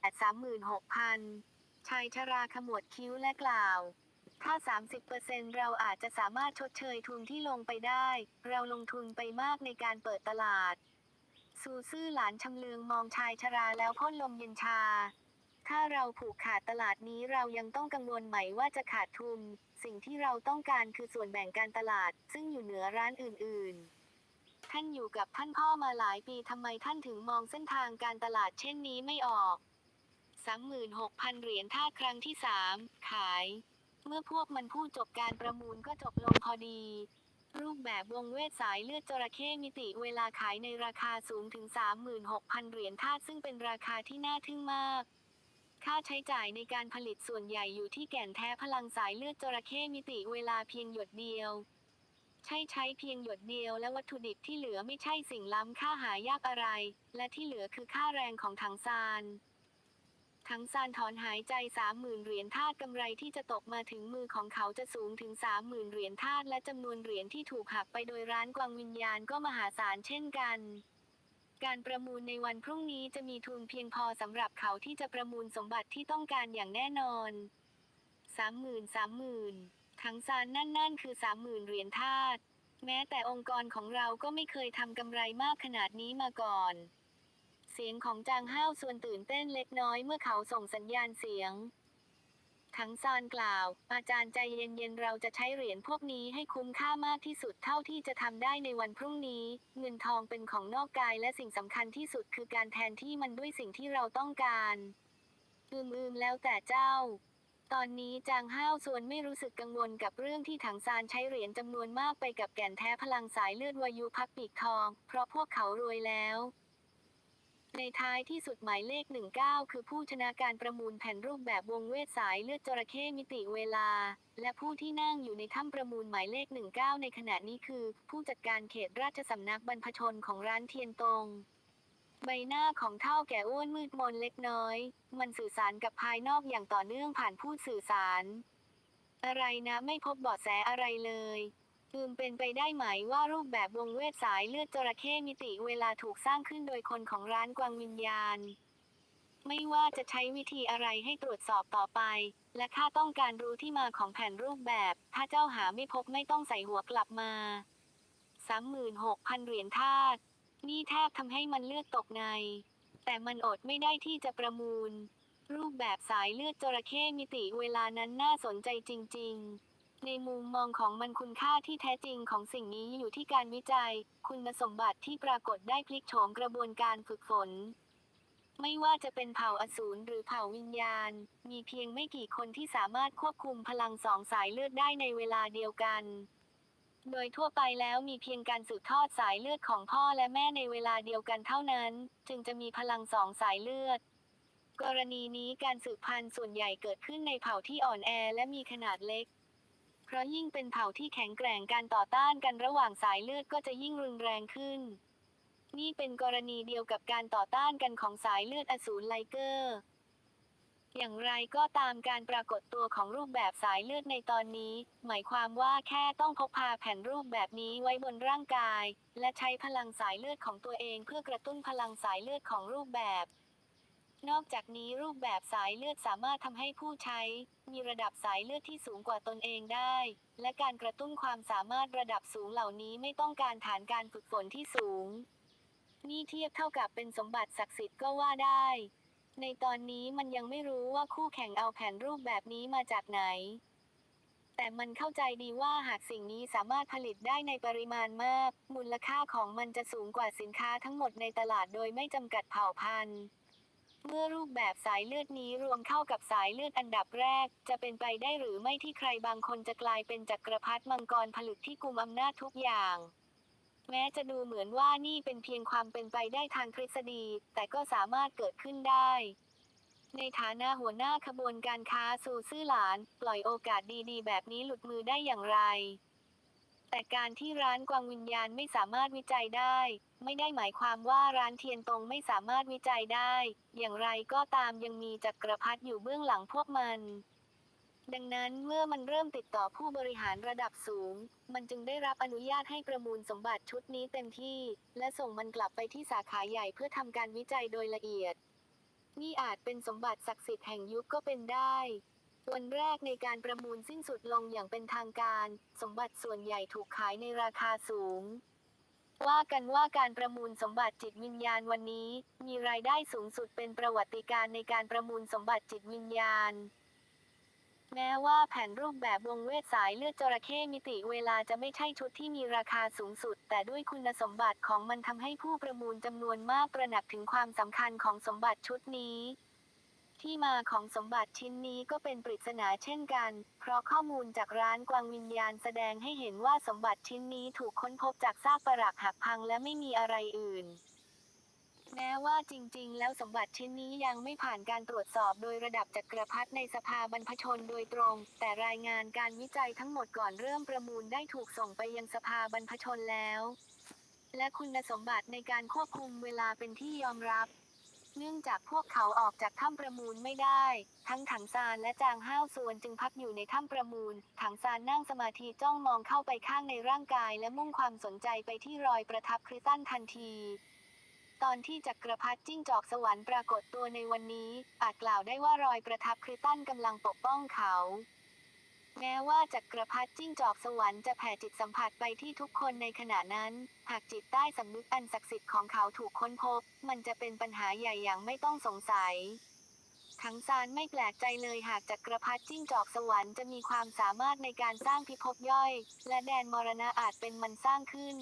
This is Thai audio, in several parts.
แอดสามหมื่นหกพันชายชราขมวดคิ้วและกล่าว ถ้า 30%เราอาจจะสามารถชดเชยทุนที่ลงไปได้ เราลงทุนไปมากในการเปิดตลาด ซูซื่อหลานชำเลืองมองชายชราแล้วพ่นลมเย็นชา ถ้าเราผูกขาดตลาดนี้เรายังต้องกังวลไหมว่าจะขาดทุน สิ่งที่เราต้องการคือส่วนแบ่งการตลาด ซึ่งอยู่เหนือร้านอื่น ๆท่านอยู่กับท่านพ่อมาหลายปีทำไมท่านถึงมองเส้นทางการตลาดเช่นนี้ไม่ออก 36,000 เหรียญท่าครั้งที่ 3 ขาย เมื่อพวกมันพูดจบการประมูลก็จบลงพอดี รูปแบบวงเวทสายเลือดจระเข้มิติเวลาขายในราคาสูงถึง 36,000 เหรียญทาซึ่งเป็นราคาที่น่าทึ่งมาก ค่าใช้จ่ายในการผลิตส่วนใหญ่อยู่ที่แก่นแท้พลังสายเลือดจระเข้มิติเวลาเพียงหยดเดียวใช่ใช้เพียงหยดเดียวและวัตถุดิบที่เหลือไม่ใช่สิ่งล้ำค่าหายากอะไร และที่เหลือคือค่าแรงของถังซาน ทั้งซานถอนหายใจสามหมื่นเหรียญทาสกำไรที่จะตกมาถึงมือของเขาจะสูงถึงสามหมื่นเหรียญทาสและจำนวนเหรียญที่ถูกหักไปโดยร้านกวางวิญญาณก็มหาศาลเช่นกันการประมูลในวันพรุ่งนี้จะมีทุนเพียงพอสำหรับเขาที่จะประมูลสมบัติที่ต้องการอย่างแน่นอนสามหมื่นสามหมื่นทั้งซานนั่นนั่นคือสามหมื่นเหรียญทาสแม้แต่องค์กรของเราก็ไม่เคยทำกำไรมากขนาดนี้มาก่อน สียงของจางห้าวส่วนตื่นเต้นเล็กน้อยเมื่อเขาส่งสัญญาณเสียง ทั้งซานกล่าว อาจารย์ใจเย็นๆเราจะใช้เหรียญพวกนี้ให้คุ้มค่ามากที่สุดเท่าที่จะทำได้ในวันพรุ่งนี้ เงินทองเป็นของนอกกายและสิ่งสำคัญที่สุดคือการแทนที่มันด้วยสิ่งที่เราต้องการอืมๆแล้วแต่เจ้าตอนนี้จางห้าวส่วนไม่รู้สึกกังวลกับเรื่องที่ถังซานใช้เหรียญจำนวนมากไปกับแก่นแท้พลังสายเลือดวายุพักปีกทอง เพราะพวกเขารวยแล้ว ในท้ายที่สุดหมายเลข 19 คือผู้ชนะการประมูลแผ่นรูปแบบวงเวทสายเลือดจระเข้มิติเวลา และผู้ที่นั่งอยู่ในถ้ำประมูลหมายเลข 19 ในขณะนี้คือ ผู้จัดการเขตราชสำนักบรรพชนของร้านเทียนตง ใบหน้าของเท่าแก่อ้วนมืดมนเล็กน้อย มันสื่อสารกับภายนอกอย่างต่อเนื่องผ่านผู้สื่อสาร อะไรนะไม่พบเบาะแสอะไรเลย อืมเป็นไปได้ไหมว่ารูปแบบวงเวทสายเลือดจระเข้มิติเวลาถูกสร้างขึ้นโดยคนของร้านกวางวิญญาณ ไม่ว่าจะใช้วิธีอะไรให้ตรวจสอบต่อไป และข้าต้องการรู้ที่มาของแผ่นรูปแบบ ถ้าเจ้าหาไม่พบไม่ต้องใส่หัวกลับมาสามหมื่นหกพันเหรียญทาสนี่แทบทำให้มันเลือดตกใน แต่มันอดไม่ได้ที่จะประมูล รูปแบบสายเลือดจระเข้มิติเวลานั้นน่าสนใจจริง ๆ ในมุมมองของมันคุณค่าที่แท้จริงของสิ่งนี้อยู่ที่การวิจัย คุณสมบัติที่ปรากฏได้พลิกโฉมกระบวนการฝึกฝน ไม่ว่าจะเป็นเผ่าอสูรหรือเผ่าวิญญาณ มีเพียงไม่กี่คนที่สามารถควบคุมพลังสองสายเลือดได้ในเวลาเดียวกัน โดยทั่วไปแล้วมีเพียงการสืบทอดสายเลือดของพ่อและแม่ในเวลาเดียวกันเท่านั้น จึงจะมีพลังสองสายเลือดกรณีนี้การสืบพันธุ์ส่วนใหญ่เกิดขึ้นในเผ่าที่อ่อนแอและมีขนาดเล็ก เพราะยิ่งเป็นเผ่าที่แข็งแกร่งการต่อต้านกันระหว่างสายเลือดก็จะยิ่งรุนแรงขึ้น นี่เป็นกรณีเดียวกับการต่อต้านกันของสายเลือดอสูรไลเกอร์ อย่างไรก็ตามการปรากฏตัวของรูปแบบสายเลือดในตอนนี้ หมายความว่าแค่ต้องพกพาแผ่นรูปแบบนี้ไว้บนร่างกาย และใช้พลังสายเลือดของตัวเองเพื่อกระตุ้นพลังสายเลือดของรูปแบบ นอกจากนี้รูปแบบสายเลือดสามารถทำให้ผู้ใช้ มีระดับสายเลือดที่สูงกว่าตนเองได้ และการกระตุ้นความสามารถระดับสูงเหล่านี้ไม่ต้องการฐานการฝึกฝนที่สูง นี่เทียบเท่ากับเป็นสมบัติศักดิ์สิทธิ์ก็ว่าได้ ในตอนนี้มันยังไม่รู้ว่าคู่แข่งเอาแผนรูปแบบนี้มาจากไหน แต่มันเข้าใจดีว่าหากสิ่งนี้สามารถผลิตได้ในปริมาณมาก มูลค่าของมันจะสูงกว่าสินค้าทั้งหมดในตลาดโดยไม่จำกัดเผ่าพันธุ์ เมื่อรูปแบบสายเลือดนี้รวมเข้ากับสายเลือดอันดับแรก จะเป็นไปได้หรือไม่ที่ใครบางคนจะกลายเป็นจักรพรรดิมังกรผลึกที่กุมอำนาจทุกอย่าง แม้จะดูเหมือนว่านี่เป็นเพียงความเป็นไปได้ทางทฤษฎี แต่ก็สามารถเกิดขึ้นได้ ในฐานะหัวหน้าขบวนการค้าสู่ซื่อหลาน ปล่อยโอกาสดีๆ แบบนี้หลุดมือได้อย่างไร แต่การที่ร้านกวางวิญญาณไม่สามารถวิจัยได้ ไม่ได้หมายความว่าร้านเทียนตงไม่สามารถวิจัยได้ อย่างไรก็ตามยังมีจักรพรรดิอยู่เบื้องหลังพวกมัน ดังนั้นเมื่อมันเริ่มติดต่อผู้บริหารระดับสูง มันจึงได้รับอนุญาตให้ประมูลสมบัติชุดนี้เต็มที่ และส่งมันกลับไปที่สาขาใหญ่เพื่อทำการวิจัยโดยละเอียด นี่อาจเป็นสมบัติศักดิ์สิทธิ์แห่งยุคก็เป็นได้ วันแรกในการประมูลสิ้นสุดลงอย่างเป็นทางการ สมบัติส่วนใหญ่ถูกขายในราคาสูง ว่ากันว่าการประมูลสมบัติจิตวิญญาณวันนี้ มีรายได้สูงสุดเป็นประวัติการณ์ในการประมูลสมบัติจิตวิญญาณ แม้ว่าแผนรูปแบบวงเวทสายเลือดจระเข้มิติเวลาจะไม่ใช่ชุดที่มีราคาสูงสุด แต่ด้วยคุณสมบัติของมันทำให้ผู้ประมูลจำนวนมากตระหนักถึงความสำคัญของสมบัติชุดนี้ ที่มาของสมบัติชิ้นนี้ก็เป็นปริศนาเช่นกัน เพราะข้อมูลจากร้านกวางวิญญาณแสดงให้เห็นว่าสมบัติชิ้นนี้ถูกค้นพบจากซากปรักหักพังและไม่มีอะไรอื่น แม้ว่าจริง ๆ แล้วสมบัติชิ้นนี้ยังไม่ผ่านการตรวจสอบโดยระดับจักรพรรดิในสภาบรรพชนโดยตรง แต่รายงานการวิจัยทั้งหมดก่อนเริ่มประมูลได้ถูกส่งไปยังสภาบรรพชนแล้ว และคุณสมบัติในการควบคุมเวลาเป็นที่ยอมรับ เนื่องจากพวกเขาออกจากถ้ำประมูลไม่ได้ ทั้งถังซานและจางห้าวส่วนจึงพักอยู่ในถ้ำประมูล ถังซานนั่งสมาธิจ้องมองเข้าไปข้างในร่างกาย และมุ่งความสนใจไปที่รอยประทับคริสตันทันทีตอนที่จักรพรรดิจิ้งจอกสวรรค์ปรากฏตัวในวันนี้ อาจกล่าวได้ว่ารอยประทับคริสตันกำลังปกป้องเขา แม้ว่าจักรพรรดิจิ้งจอกสวรรค์จะแผ่จิตสัมผัสไปที่ทุกคนในขณะนั้น หากจิตใต้สำนึกอันศักดิ์สิทธิ์ของเขาถูกค้นพบ มันจะเป็นปัญหาใหญ่อย่างไม่ต้องสงสัยทั้งซานไม่แปลกใจเลยหากจักรพรรดิจิ้งจอกสวรรค์จะมีความสามารถในการสร้างพิภพย่อย และแดนมรณะอาจเป็นมันสร้างขึ้น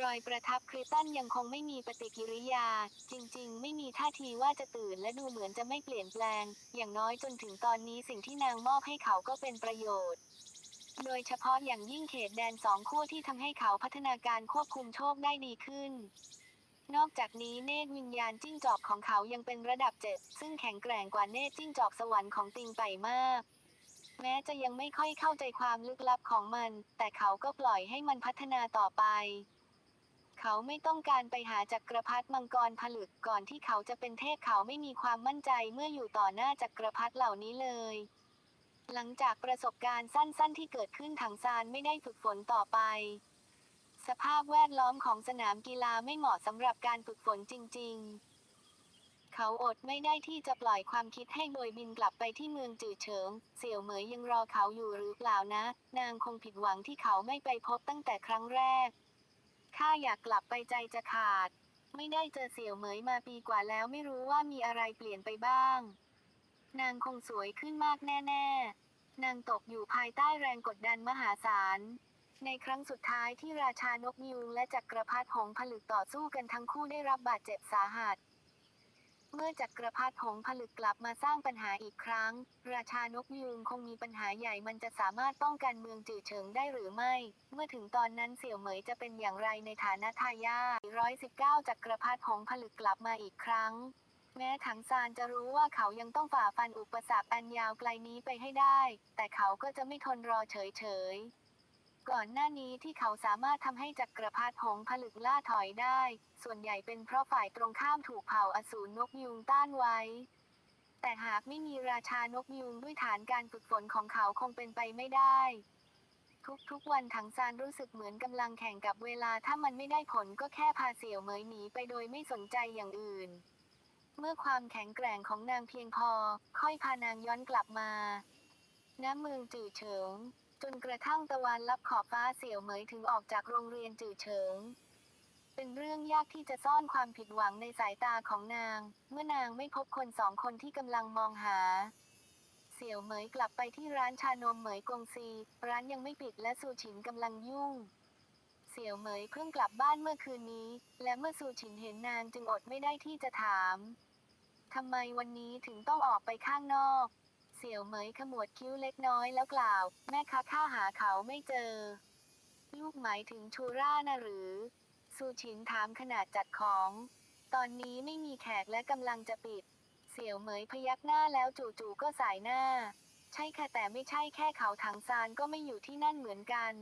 รอยประทับคริสตันยังคงไม่มีปฏิกิริยา จริงๆ ไม่มีท่าทีว่าจะตื่นและดูเหมือนจะไม่เปลี่ยนแปลง อย่างน้อยจนถึงตอนนี้สิ่งที่นางมอบให้เขาก็เป็นประโยชน์ โดยเฉพาะอย่างยิ่งเขตแดนสองขั้วที่ทำให้เขาพัฒนาการควบคุมโชคได้ดีขึ้น นอกจากนี้เนตรวิญญาณจิ้งจอกของเขายังเป็นระดับเจ็ดซึ่งแข็งแกร่งกว่าเนตรจิ้งจอกสวรรค์ของติงไปมากแม้จะยังไม่ค่อยเข้าใจความลึกลับของมัน แต่เขาก็ปล่อยให้มันพัฒนาต่อไป เขาไม่ต้องการไปหาจักรพรรดิมังกรผลึกก่อนที่เขาจะเป็นเทพเขาไม่มีความมั่นใจเมื่ออยู่ต่อหน้าจักรพรรดิเหล่านี้เลย หลังจากประสบการณ์สั้นๆ ที่เกิดขึ้นถังซานไม่ได้ฝึกฝนต่อไป สภาพแวดล้อมของสนามกีฬาไม่เหมาะสำหรับการฝึกฝนจริง ๆ เขาอดไม่ได้ที่จะปล่อยความคิดให้โบยบินกลับไปที่เมืองจือเฉิง เสี่ยวเหมยยังรอเขาอยู่หรือเปล่านะ นางคงผิดหวังที่เขาไม่ไปพบตั้งแต่ครั้งแรก ข้าอยากกลับไปใจจะขาด ไม่ได้เจอเสี่ยวเหมยมาปีกว่าแล้วไม่รู้ว่ามีอะไรเปลี่ยนไปบ้าง นางคงสวยขึ้นมากแน่ๆ นางตกอยู่ภายใต้แรงกดดันมหาศาล ในครั้งสุดท้ายที่ราชานกยูงและจักรพรรดิหงผลึกต่อสู้กันทั้งคู่ได้รับบาดเจ็บสาหัส เมื่อจักรพรรดิหงผลึกกลับมาสร้างปัญหาอีกครั้ง ราชานกยูงคงมีปัญหาใหญ่มันจะสามารถป้องกันเมืองจื่อเฉิงได้หรือไม่ เมื่อถึงตอนนั้นเสี่ยวเหมยจะเป็นอย่างไรในฐานะทายาท119 จักรพรรดิหงผลึกกลับมาอีกครั้ง แม้ถังซานจะรู้ว่าเขายังต้องฝ่าฟันอุปสรรคอันยาวไกลนี้ไปให้ได้ แต่เขาก็จะไม่ทนรอเฉยๆ ก่อนหน้านี้ที่เขาสามารถทำให้จักรพรรดิหงผลึกล่าถอยได้ ส่วนใหญ่เป็นเพราะฝ่ายตรงข้ามถูกเผ่าอสูรนกยูงต้านไว้ แต่หากไม่มีราชานกยูงด้วยฐานการฝึกฝนของเขาคงเป็นไปไม่ได้ ทุกๆวันถังซานรู้สึกเหมือนกำลังแข่งกับเวลาถ้ามันไม่ได้ผลก็แค่พาเสี่ยวเหมยหนีไปโดยไม่สนใจอย่างอื่น เมื่อความแข็งแกร่งของนางเพียงพอ ค่อยพานางย้อนกลับมาณเมืองจื่อเฉิง จนกระทั่งตะวันลับขอบฟ้าเสี่ยวเหมยถึงออกจากโรงเรียนจื่อเฉิง เป็นเรื่องยากที่จะซ่อนความผิดหวังในสายตาของนาง เมื่อนางไม่พบคนสองคนที่กำลังมองหา เสี่ยวเหมยกลับไปที่ร้านชานมเหมยกงซี ร้านยังไม่ปิดและซูฉินกำลังยุ่งเสี่ยวเหมยเพิ่งกลับบ้านเมื่อคืนนี้ และเมื่อซูฉินเห็นนางจึงอดไม่ได้ที่จะถาม ทำไมวันนี้ถึงต้องออกไปข้างนอก เสี่ยวเหมยขมวดคิ้วเล็กน้อยแล้วกล่าว แม่ค้าข้าหาเขาไม่เจอ ลูกหมายถึงชูร่านะหรือ ซูชินถามขนาดจัดของ ตอนนี้ไม่มีแขกและกำลังจะปิด เสี่ยวเหมยพยักหน้าแล้วจู่ๆก็สายหน้า ใช่ค่ะแต่ไม่ใช่แค่เขาถังซานก็ไม่อยู่ที่นั่นเหมือนกัน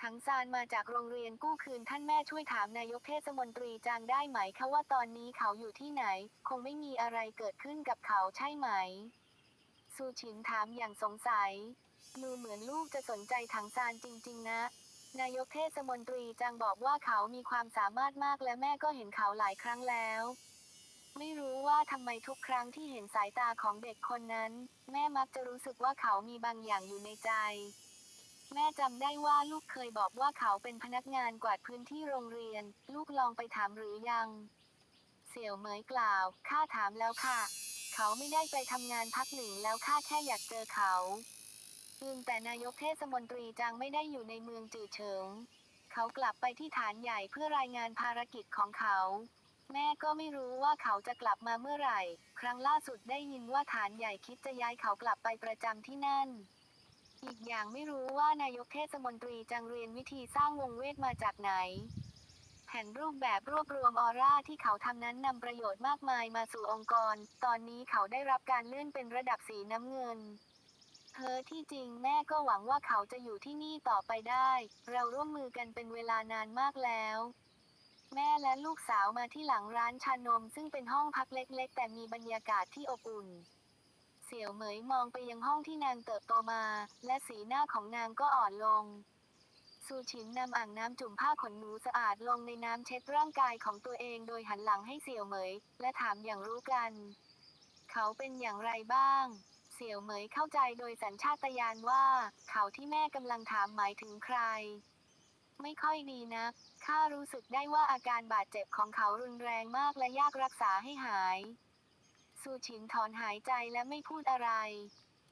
ถังซานมาจากโรงเรียนกู้คืนท่านแม่ช่วยถามนายกเทศมนตรีจางได้ไหมคะว่าตอนนี้เขาอยู่ที่ไหน คงไม่มีอะไรเกิดขึ้นกับเขาใช่ไหม ซูชินถามอย่างสงสัย ดูเหมือนลูกจะสนใจถังซานจริง ๆ นะ นายกเทศมนตรีจางบอกว่าเขามีความสามารถมากและแม่ก็เห็นเขาหลายครั้งแล้ว ไม่รู้ว่าทำไมทุกครั้งที่เห็นสายตาของเด็กคนนั้น แม่มักจะรู้สึกว่าเขามีบางอย่างอยู่ในใจ แม่จำได้ว่าลูกเคยบอกว่าเขาเป็นพนักงานกวาดพื้นที่โรงเรียน ลูกลองไปถามหรือยัง เสี่ยวเหมยกล่าว ข้าถามแล้วค่ะ เขาไม่ได้ไปทำงานพักหนึ่งแล้วข้าแค่อยากเจอเขาอืมแต่นายกเทศมนตรีจังไม่ได้อยู่ในเมืองจือเฉิง เขากลับไปที่ฐานใหญ่เพื่อรายงานภารกิจของเขา แม่ก็ไม่รู้ว่าเขาจะกลับมาเมื่อไหร่ ครั้งล่าสุดได้ยินว่าฐานใหญ่คิดจะย้ายเขากลับไปประจำที่นั่น อีกอย่างไม่รู้ว่านายกเทศมนตรีจังเรียนวิธีสร้างวงเวทมาจากไหน แผนรูปแบบรวบรวมออร่าที่เขาทำนั้นนำประโยชน์มากมายมาสู่องค์กร ตอนนี้เขาได้รับการเลื่อนเป็นระดับสีน้ำเงินเธอที่จริงแม่ก็หวังว่าเขาจะอยู่ที่นี่ต่อไปได้ เราร่วมมือกันเป็นเวลานานมากแล้ว แม่และลูกสาวมาที่หลังร้านชานม ซึ่งเป็นห้องพักเล็กๆ แต่มีบรรยากาศที่อบอุ่น เสี่ยวเหมยมองไปยังห้องที่นางเติบโตมา และสีหน้าของนางก็อ่อนลง ซูชินนำอ่างน้ำจุ่มผ้าขนหนูสะอาดลงในน้ำเช็ดร่างกายของตัวเองโดยหันหลังให้เสี่ยวเหมย และถามอย่างรู้กัน เขาเป็นอย่างไรบ้าง เสี่ยวเหมยเข้าใจโดยสัญชาตญาณว่า เขาที่แม่กำลังถามหมายถึงใคร ไม่ค่อยดีนะข้ารู้สึกได้ว่าอาการบาดเจ็บของเขารุนแรงมากและยากรักษาให้หายซูชินถอนหายใจและไม่พูดอะไร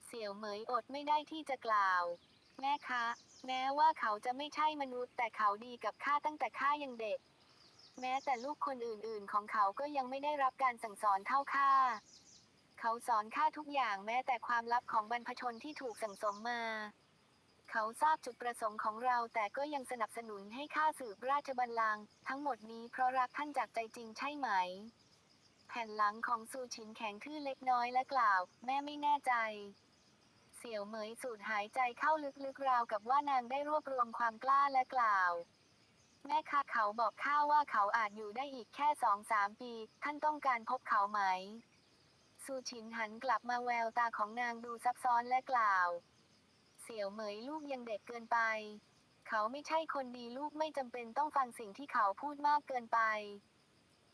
เสี่ยวเหมยอดไม่ได้ที่จะกล่าว แม่คะ แม้ว่าเขาจะไม่ใช่มนุษย์ แต่เขาดีกับข้าตั้งแต่ข้ายังเด็ก แม้แต่ลูกคนอื่นๆ ของเขาก็ยังไม่ได้รับการสั่งสอนเท่าข้า เขาสอนข้าทุกอย่างแม้แต่ความลับของบรรพชนที่ถูกสั่งสมมาเขาทราบจุดประสงค์ของเราแต่ก็ยังสนับสนุนให้ข้าสืบราชบัลลังก์ทั้งหมดนี้เพราะรักท่านจากใจจริงใช่ไหม แผ่นหลังของซูชินแข็งทื่อเล็กน้อยและกล่าว แม่ไม่แน่ใจ เสี่ยวเหมยสูดหายใจเข้าลึกๆราวกับว่านางได้รวบรวมความกล้าและกล่าว แม่คะเขาบอกข้าว่าเขาอาจอยู่ได้อีกแค่สองสามปี ท่านต้องการพบเขาไหมซูชินหันกลับมาแววตาของนางดูซับซ้อนและกล่าว เสี่ยวเหมยลูกยังเด็กเกินไป เขาไม่ใช่คนดีลูกไม่จำเป็นต้องฟังสิ่งที่เขาพูดมากเกินไป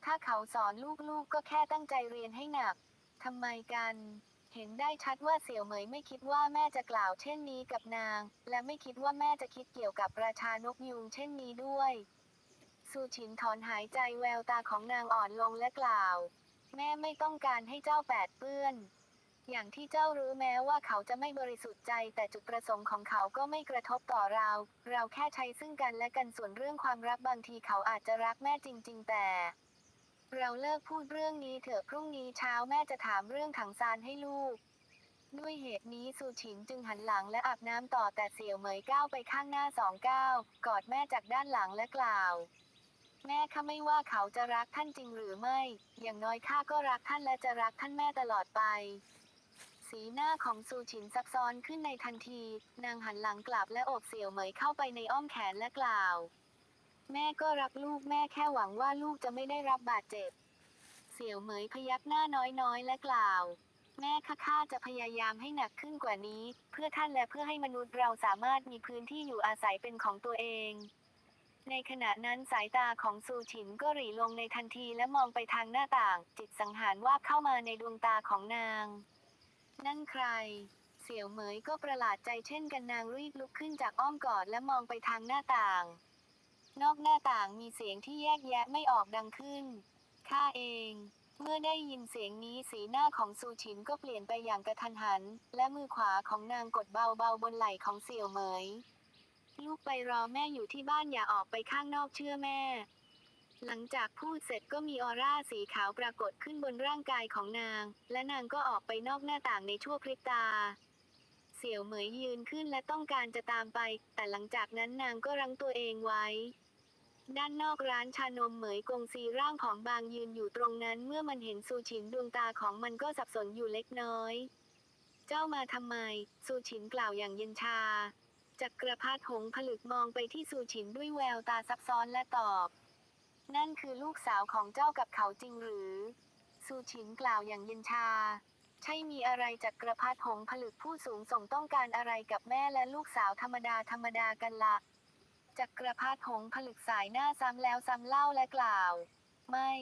ถ้าเขาสอนลูกๆก็แค่ตั้งใจเรียนให้หนักทำไมกัน เห็นได้ชัดว่าเสี่ยวเหมยไม่คิดว่าแม่จะกล่าวเช่นนี้กับนาง และไม่คิดว่าแม่จะคิดเกี่ยวกับราชานกยูงเช่นนี้ด้วยซูชินถอนหายใจแววตาของนางอ่อนลงและกล่าว แม่ไม่ต้องการให้เจ้าแปดเปื้อนอย่างที่เจ้ารู้แม้ว่าเขาจะไม่บริสุทธิ์ใจ แต่จุดประสงค์ของเขาก็ไม่กระทบต่อเรา เราแค่ใช้ซึ่งกันและกันส่วนเรื่องความรักบางทีเขาอาจจะรักแม่จริง ๆ แต่ เราเลิกพูดเรื่องนี้เถอะพรุ่งนี้เช้าแม่จะถามเรื่องถังซานให้ลูก ด้วยเหตุนี้ซูชินจึงหันหลังและอาบน้ำต่อแต่เสี่ยวเหมยก้าวไปข้างหน้าสองก้าวกอดแม่จากด้านหลังและกล่าว แม่ข้าไม่ว่าเขาจะรักท่านจริงหรือไม่ อย่างน้อยข้าก็รักท่านและจะรักท่านแม่ตลอดไปสีหน้าของซูชินซับซ้อนขึ้นในทันที นางหันหลังกลับและโอบเสี่ยวเหมยเข้าไปในอ้อมแขนและกล่าว แม่ก็รักลูกแม่แค่หวังว่าลูกจะไม่ได้รับบาดเจ็บ เสี่ยวเหมยพยักหน้าน้อยๆ และกล่าว แม่ข้าข้าจะพยายามให้หนักขึ้นกว่านี้ เพื่อท่านและเพื่อให้มนุษย์เราสามารถมีพื้นที่อยู่อาศัยเป็นของตัวเอง ในขณะนั้นสายตาของซูฉินก็หรี่ลงในทันทีและมองไปทางหน้าต่าง จิตสังหารว่าเข้ามาในดวงตาของนาง นั่นใครเสี่ยวเหมยก็ประหลาดใจเช่นกันนางรีบลุกขึ้นจากอ้อมกอดและมองไปทางหน้าต่าง นอกหน้าต่างมีเสียงที่แยกแยะไม่ออกดังขึ้น ข้าเอง เมื่อได้ยินเสียงนี้สีหน้าของซูชินก็เปลี่ยนไปอย่างกระทันหัน และมือขวาของนางกดเบาๆบนไหล่ของเสี่ยวเหมย ลูกไปรอแม่อยู่ที่บ้านอย่าออกไปข้างนอกเชื่อแม่ หลังจากพูดเสร็จก็มีออร่าสีขาวปรากฏขึ้นบนร่างกายของนาง และนางก็ออกไปนอกหน้าต่างในชั่วพริบตาเสี่ยวเหมยยืนขึ้นและต้องการจะตามไป แต่หลังจากนั้นนางก็รั้งตัวเองไว้ ด้านนอกร้านชานมเหมยกงซีร่างผอมบางยืนอยู่ตรงนั้นเมื่อมันเห็นซูชินดวงตาของมันก็สับสนอยู่เล็กน้อย เจ้ามาทำไม ซูชินกล่าวอย่างเย็นชา จักรพรรดิหงส์ผลึกมองไปที่ซูชินด้วยแววตาซับซ้อนและตอบ นั่นคือลูกสาวของเจ้ากับเขาจริงหรือ ซูชินกล่าวอย่างเย็นชา ใช่มีอะไรจักรพรรดิหงส์ผลึกผู้สูงส่งต้องการอะไรกับแม่และลูกสาวธรรมดาธรรมดากันล่ะ จักรพรรดิหงผลึกสายหน้าซ้ำแล้วซ้ำเล่าและกล่าว ไม่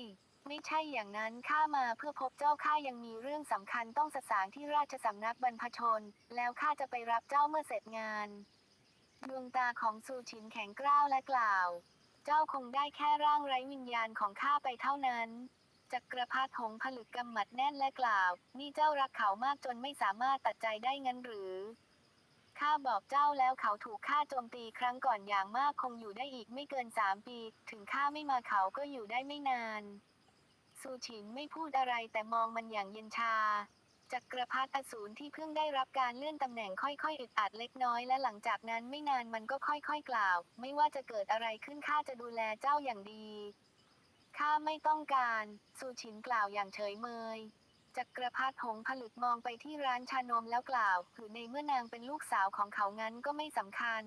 ไม่ใช่อย่างนั้นข้ามาเพื่อพบเจ้าข้ายังมีเรื่องสำคัญต้องสสางที่ราชสำนักบรรพชน แล้วข้าจะไปรับเจ้าเมื่อเสร็จงาน ดวงตาของซูชินแข็งกร้าวและกล่าว เจ้าคงได้แค่ร่างไร้วิญญาณของข้าไปเท่านั้นจักรพรรดิหงผลึกกำหมัดแน่นและกล่าว นี่เจ้ารักเขามากจนไม่สามารถตัดใจได้งั้นหรือ ข้าบอกเจ้าแล้วเขาถูกฆ่าโจมตีครั้งก่อนอย่างมากคงอยู่ได้อีกไม่เกินสามปี ถึงข้าไม่มาเขาก็อยู่ได้ไม่นานซูชินไม่พูดอะไรแต่มองมันอย่างเย็นชาจักรพรรดิอสูรที่เพิ่งได้รับการเลื่อนตำแหน่งค่อยๆอึดอัดเล็กน้อยและหลังจากนั้นไม่นานมันก็ค่อยๆกล่าว ไม่ว่าจะเกิดอะไรขึ้นข้าจะดูแลเจ้าอย่างดีข้าไม่ต้องการซูชินกล่าวอย่างเฉยเมย จักรพรรดิหงผลึกมองไปที่ร้านชานมแล้วกล่าวถือในเมื่อนางเป็นลูกสาวของเขางั้นก็ไม่สำคัญ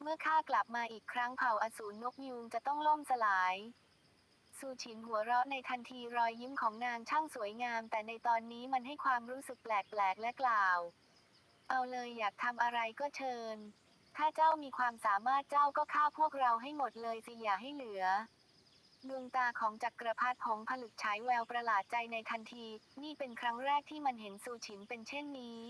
เมื่อข้ากลับมาอีกครั้งเผ่าอสูรนกยูงจะต้องล่มสลายซูชินหัวเราะในทันทีรอยยิ้มของนางช่างสวยงาม แต่ในตอนนี้มันให้ความรู้สึกแปลกๆและกล่าว เอาเลยอยากทำอะไรก็เชิญ ถ้าเจ้ามีความสามารถเจ้าก็ฆ่าพวกเราให้หมดเลยสิอย่าให้เหลือ ดวงตาของจักรพรรดิหงผลึกฉายแววประหลาดใจในทันที นี่เป็นครั้งแรกที่มันเห็นซูฉินเป็นเช่นนี้